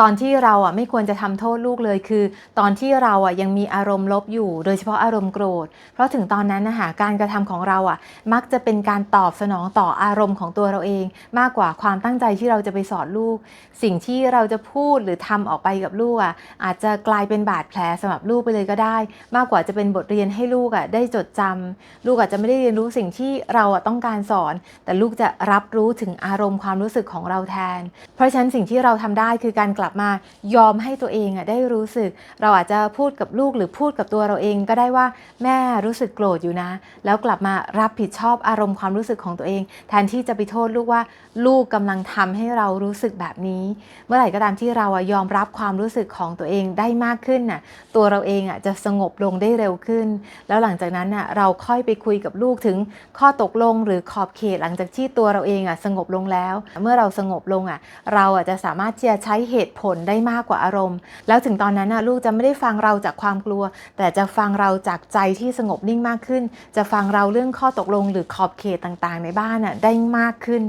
ตอนที่เราอะไม่ควรจะทำโทษลูกเลยคือ ตอนที่เราอะยังมีอารมณ์ลบอยู่ โดยเฉพาะอารมณ์โกรธ เพราะถึงตอนนั้นนะคะการกระทำของเราอะ มักจะเป็นการตอบสนองต่ออารมณ์ของตัวเราเอง มากกว่าความตั้งใจที่เราจะไปสอนลูก สิ่งที่เราจะพูดหรือทำออกไปกับลูกอะอาจจะกลายเป็นบาดแผลสำหรับลูกไปเลยก็ได้ มากกว่าจะเป็นบทเรียนให้ลูกอะได้จดจำลูกอาจจะไม่ได้เรียนรู้สิ่งที่เราอะต้องการสอน แต่ลูกจะรับรู้ถึงอารมณ์ความรู้สึกของเราแทน เพราะฉะนั้นสิ่งที่เราทำได้คือการกลับมายอมให้ตัวเองอะได้รู้สึก เราอาจจะพูดกับลูกหรือพูดกับตัวเราเองก็ได้ว่าแม่รู้สึกโกรธอยู่นะ แล้วกลับมารับผิดชอบอารมณ์ความรู้สึกของตัวเอง แทนที่จะไปโทษลูกว่าลูกกำลังทำให้เรารู้สึกแบบนี้ เมื่อไหร่ก็ตามที่เราอะยอมรับความรู้สึกของตัวเองได้มากขึ้นน่ะตัวเราเองอะจะสงบลงได้เร็วขึ้น แล้วหลังจากนั้นน่ะเราค่อยไปคุยกับลูกถึงข้อตกลงหรือขอบเขตหลังจากที่ตัวเราเองอะสงบลงแล้ว เมื่อเราสงบลงอะเราอะจะสามารถที่จะใช้เหตุผลได้มากกว่าอารมณ์ แล้วถึงตอนนั้นนะลูกจะไม่ได้ฟังเราจากความกลัว แต่จะฟังเราจากใจที่สงบนิ่งมากขึ้น จะฟังเราเรื่องข้อตกลงหรือขอบเขตต่างๆ ในบ้านน่ะได้มากขึ้น